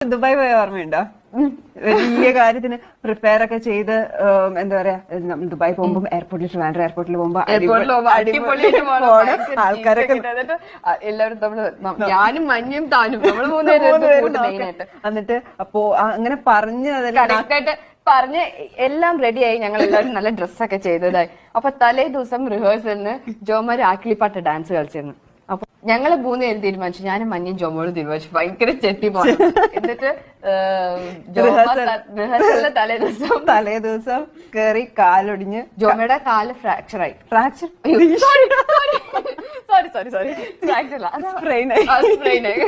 Dubai പോയ ഓർമ്മയുണ്ടോ വലിയ കാര്യത്തിന് പ്രിപ്പയർ ഒക്കെ ചെയ്ത് എന്താ പറയാ ദുബായ് പോകുമ്പോ എയർപോർട്ടിൽ ട്രിവാൻഡ്രം എയർപോർട്ടിൽ പോകുമ്പോ എയർപോർട്ടിൽ പോകുമ്പോ അടിപൊളിയായിട്ട് പോണം. പോണം. ഭയങ്കര ആൾക്കാരൊക്കെ എല്ലാവരും നം- ഞാനും മഞ്ഞും താനും നമ്മൾ മൂന്നുപേരും. എന്നിട്ട് അപ്പോ അങ്ങനെ പറഞ്ഞ് അതെല്ലാം പറഞ്ഞ് എല്ലാം റെഡിയായി ഞങ്ങൾ എല്ലാവരും നല്ല ഡ്രസ്സൊക്കെ ചെയ്തതായി അപ്പൊ തലേ ദിവസം റിഹേഴ്സലിന് ജോമാര് ആക്കിളിപ്പാട്ട് ഡാൻസ് കളിച്ചിരുന്നു ഞങ്ങൾ മൂന്ന് പേര് തീരുമാനിച്ചു. ഞാനും മഞ്ഞയും ജോമോളും തീരുമാനിച്ചു. ഭയങ്കര ചെത്തി പോണം. എന്നിട്ട് തലേ ദിവസം തലേ ദിവസം കേറി കാലൊടിഞ്ഞ് ജോമയുടെ കാൽ ഫ്രാക്ചർ? ആയി ഫ്രാക്ചർ സോറി സോറി സ്പ്രെയിൻ ആയി സ്പ്രെയിൻ ആയി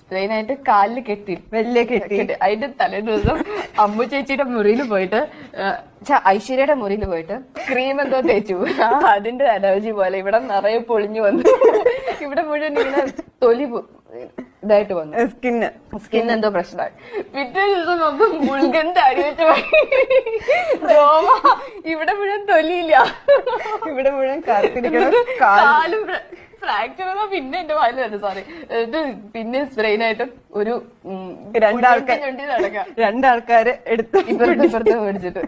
സ്പ്രെയിൻ ആയിട്ട് കാലിൽ കെട്ടി. വലിയ കെട്ടി. അതിന്റെ തലേ ദിവസം അമ്മു ചേച്ചിയുടെ മുറിയിൽ പോയിട്ട് ഐശ്വര്യയുടെ മുറിയിൽ പോയിട്ട് ക്രീം എന്തോ തേച്ചു. അതിന്റെ അലർജി പോലെ ഇവിടെ നിറയെ പൊളിഞ്ഞു വന്നു. ഇവിടെ മുഴുവൻ ഇങ്ങനെ തൊലി ഇതായിട്ട് വന്നു. സ്കിന്ന്. സ്കിൻ എന്തോ പ്രശ്നമായി. പിറ്റേ ദിവസം നോക്കും മുൾഗന്ധ അടി വെച്ച് രോമ. ഇവിടെ മുഴുവൻ തൊലിയില്ല. ഇവിടെ മുഴുവൻ കാൽ ഫ്രാക്ചർ പിന്നെ എന്റെ വായിൽ വരുന്നത് സോറി പിന്നെ സ്പ്രെയിൻ ആയിട്ട് ഒരു രണ്ടാൾക്കാർ രണ്ടാൾക്കാര് എടുത്ത് ഇപ്പുറത്ത് ഇപ്പുറത്തെ മേടിച്ചിട്ട്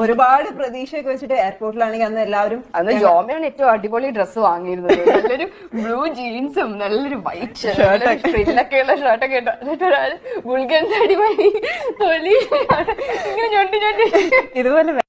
ഒരുപാട് പ്രതീക്ഷയൊക്കെ വെച്ചിട്ട് എയർപോർട്ടിലാണെങ്കിൽ അന്ന് എല്ലാവരും അന്ന് ജോമയാണ് ഏറ്റവും അടിപൊളി ഡ്രസ്സ് വാങ്ങിയിരുന്നത്. നല്ലൊരു ബ്ലൂ ജീൻസും നല്ലൊരു വൈറ്റ് ഷർട്ട് ഫ്രില്ലൊക്കെ ഉള്ള ഷർട്ടൊക്കെ ഇട്ടു. എന്നിട്ട് ഒരാൾ ഗുൾഗൻ അടിപൊളി തൊലി ഇങ്ങനെ ഞൊണ്ടി ഞൊണ്ടി. ഇതുപോലെ